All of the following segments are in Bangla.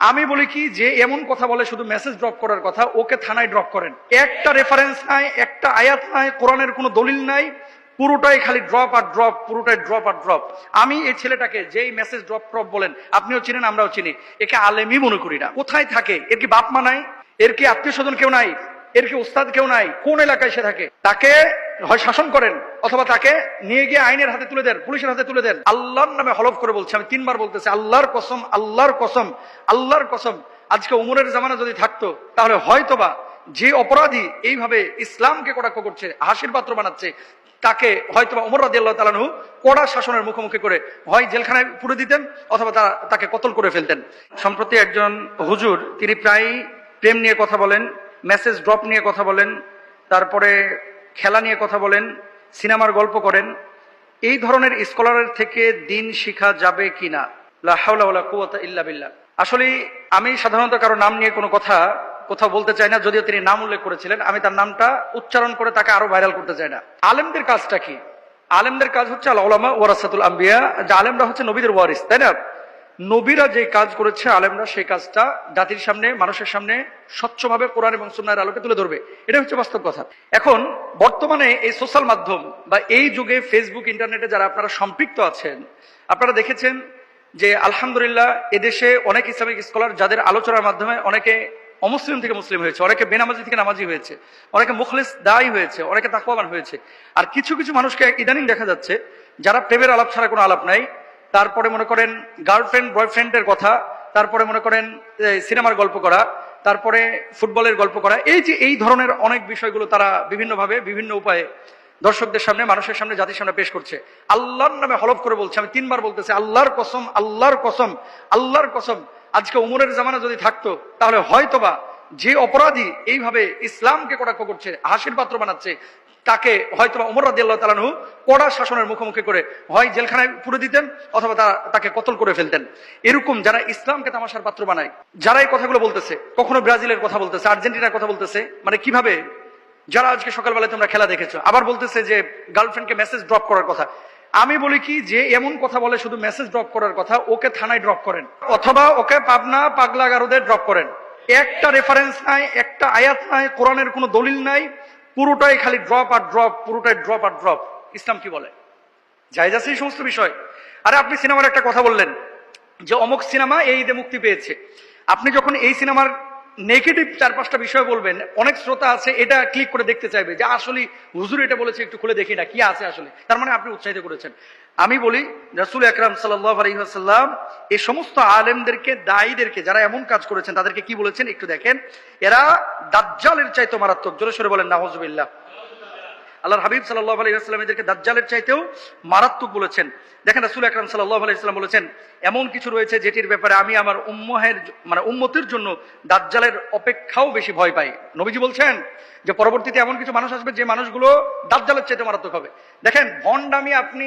আমি বলি কি, যে এমন কথা বলে শুধু মেসেজ ড্রপ করার কথা, ওকে থানায় ড্রপ করেন। একটা রেফারেন্স নাই, একটা আয়াত নাই, কোরআনের কোনো দলিল নাই, পুরোটাই খালি ড্রপ আর ড্রপ পুরোটাই ড্রপ আর ড্রপ আমি এই ছেলেটাকে যেই মেসেজ ড্রপ ড্রপ বলেন, আপনিও চিনেন, আমরাও চিনি, একে আলেমই মনে করি না। কোথায় থাকে? এর কি বাপ মা নাই? এর কি আত্মীয় স্বজন কেউ নাই? এর কি উস্তাদ কেউ নাই? কোন এলাকায় সে থাকে? তাকে হয় শাসন করেন, অথবা তাকে নিয়ে গিয়ে আইনের হাতে তুলে দেন, পুলিশের হাতে তুলে দেন। আল্লাহর নামে হলফ করে বলছে, আমি তিনবার বলতেছি, আল্লাহর কসম আল্লাহর কসম আল্লাহর কসম। আজকে উমরের জামানা যদি থাকতো, তাহলে হয়তোবা যে অপরাধী এইভাবে ইসলামকে কটাক্ষ করছে, হাসির পাত্র বানাচ্ছে, তাকে হয়তো উমর রাজি আল্লাহ তালানহু কড়া শাসনের মুখোমুখি করে, হয় জেলখানায় পুরে দিতেন, অথবা তারা তাকে কতল করে ফেলতেন। সম্প্রতি একজন হুজুর, তিনি প্রায় প্রেম নিয়ে কথা বলেন, মেসেজ ড্রপ নিয়ে কথা বলেন, তারপরে খেলা নিয়ে কথা বলেন, সিনেমার গল্প করেন, এই ধরনের স্কলারের থেকে দিন শিখা যাবে লা হাওলা ইল্লা বিল্লাহ। আসলে আমি সাধারণত কারও নাম নিয়ে কোনো কথা কোথাও বলতে চাই না, যদিও তিনি নাম উল্লেখ করেছিলেন, আমি তার নামটা উচ্চারণ করে তাকে আরও ভাইরাল করতে চাই না। আলেমদের কাজটা কি? আলেমদের কাজ হচ্ছে আল ওলামা ওয়ারাসাতুল আম্বিয়া, যে আলেমরা হচ্ছে নবীদের ওয়ারিস, তাই না? নবীরা যে কাজ করেছে, আলেমরা সেই কাজটা জাতির সামনে, মানুষের সামনে স্বচ্ছভাবে কোরআন এবং সুন্নাহের আলোকে তুলে ধরবে। এটা হচ্ছে বাস্তব কথা। এখন, বর্তমানে এই সোশ্যাল মাধ্যম বা এই যুগে ফেসবুক, ইন্টারনেটে যারা আপনারা সম্পৃক্ত আছেন, আপনারা দেখেছেন যে আলহামদুলিল্লাহ এদেশে অনেক ইসলামিক স্কলার যাদের আলোচনার মাধ্যমে অনেকে অমুসলিম থেকে মুসলিম হয়েছে, অনেকে বেনামাজি থেকে নামাজি হয়েছে, অনেকে মুখলিস দায়ী হয়েছে, অনেকে তাকওয়াবান হয়েছে। আর কিছু কিছু মানুষকে ইদানিং দেখা যাচ্ছে যারা প্রেমের আলাপ ছাড়া কোনো আলাপ নাই তারপরে মনে করেন গার্লফ্রেন্ড বয়ফ্রেন্ডের কথা, তারপরে মনে করেন সিনেমার গল্প করা, তারপরে ফুটবলের গল্প করা, এই যে এই ধরনের অনেক বিষয়গুলো তারা বিভিন্নভাবে বিভিন্ন উপায়ে দর্শকদের সামনে, মানুষের সামনে, জাতির সামনে পেশ করছে। আল্লাহর নামে হলফ করে বলছে, আমি তিনবার বলতেছি, আল্লাহর কসম আল্লাহর কসম আল্লাহর কসম। আজকে উমরের জামানা যদি থাকতো, তাহলে হয়তোবা যে অপরাধী এইভাবে ইসলামকে কটাক্ষ করছে, হাসির পাত্র বানাচ্ছে তাকে হয়তো উমর রাজি আল্লাহ তালানহু কড়া শাসনের মুখোমুখি করে হয় জেলখানায় পুরে দিতেন, অথবা তারা তাকে কতল করে ফেলতেন। এরকম যারা ইসলামকে তামাশার পাত্র বানায়, যারা এই কথাগুলো বলতেছে, কখনো ব্রাজিলের কথা বলতেছে, আর্জেন্টিনার কথা বলতেছে মানে কীভাবে? যারা আজকে সকালবেলায় তোমরা খেলা দেখেছ, আবার বলতেছে যে গার্লফ্রেন্ডকে মেসেজ ড্রপ করার কথা। আমি বলি কি, যে এমন কথা বলে শুধু মেসেজ ড্রপ করার কথা, ওকে থানায় ড্রপ করেন, অথবা ওকে পাবনা পাগলা গারুদের ড্রপ করেন। একটা রেফারেন্স নাই, একটা আয়াত নাই, কোরআনের কোনো দলিল নাই পুরোটাই খালি ড্রপ আর ড্রপ পুরোটাই ড্রপ আর ড্রপ ইসলাম কি বলে? যাই যাচ্ছে এই সমস্ত বিষয়। আরে আপনি সিনেমার একটা কথা বললেন যে অমুক সিনেমা এই ঈদে মুক্তি পেয়েছে। আপনি যখন এই সিনেমার নেগেটিভ চার পাঁচটা বিষয় বলবেন, অনেক শ্রোতা আছে, এটা ক্লিক করে দেখতে চাইবে যে আসলে হুজুর এটা বলেছে, একটু খুলে দেখি না, কি আছে আসলে? তার মানে আপনি উৎসাহিত করেছেন। আমি বলি, রাসুল আকরাম সাল্লাম এই সমস্ত আলেমদেরকে, দায়ীদেরকে যারা এমন কাজ করেছেন, তাদেরকে কি বলেছেন একটু দেখেন? এরা দাজ্জালের চাইতো মারাত্মক, জোরে সরে বলেন নাহজবিল্লাহ আল্লাহর হাবিব সাল্লাহ আলাইসালাম এদেরকে দাজ্জালের চাইতেও মারাত্মক বলেছেন। দেখেন রাসুল আকরাম সাল্লাহ আলাইসালাম বলেছেন, এমন কিছু রয়েছে যেটির ব্যাপারে আমি আমার উম্মহের মানে উম্মতের জন্য দাজ্জালের অপেক্ষাও বেশি ভয় পাই। নবীজি বলছেন যে পরবর্তীতে এমন কিছু মানুষ আসবে যে মানুষগুলো দাজ্জালের চাইতে মারাত্মক হবে। দেখেন, ভণ্ডামি আপনি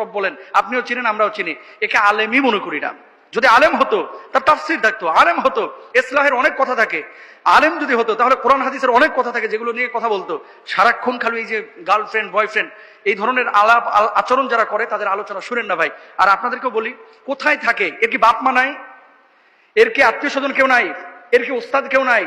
ড্রপ বলেন, আপনিও চিনেন, আমরাও চিনি। একে আলেমই মনে করি না। যদি আলেম হতো, তার তাফসির থাকতো। আলেম হতো, ইসলাহের অনেক কথা থাকে। আলেম যদি হতো, তাহলে কোরআন হাদিসের অনেক কথা থাকে যেগুলো নিয়ে কথা বলতো। সারাক্ষণ খালি এই যে গার্লফ্রেন্ড, বয়ফ্রেন্ড, এই ধরনের আলাপ আচরণ যারা করে, তাদের আলোচনা শুনেন না ভাই। আর আপনাদেরকেও বলি, কোথায় থাকে? এর কি বাপ মা নাই? এর কি আত্মীয় স্বজন কেউ নাই? এর কি উস্তাদ কেউ নাই?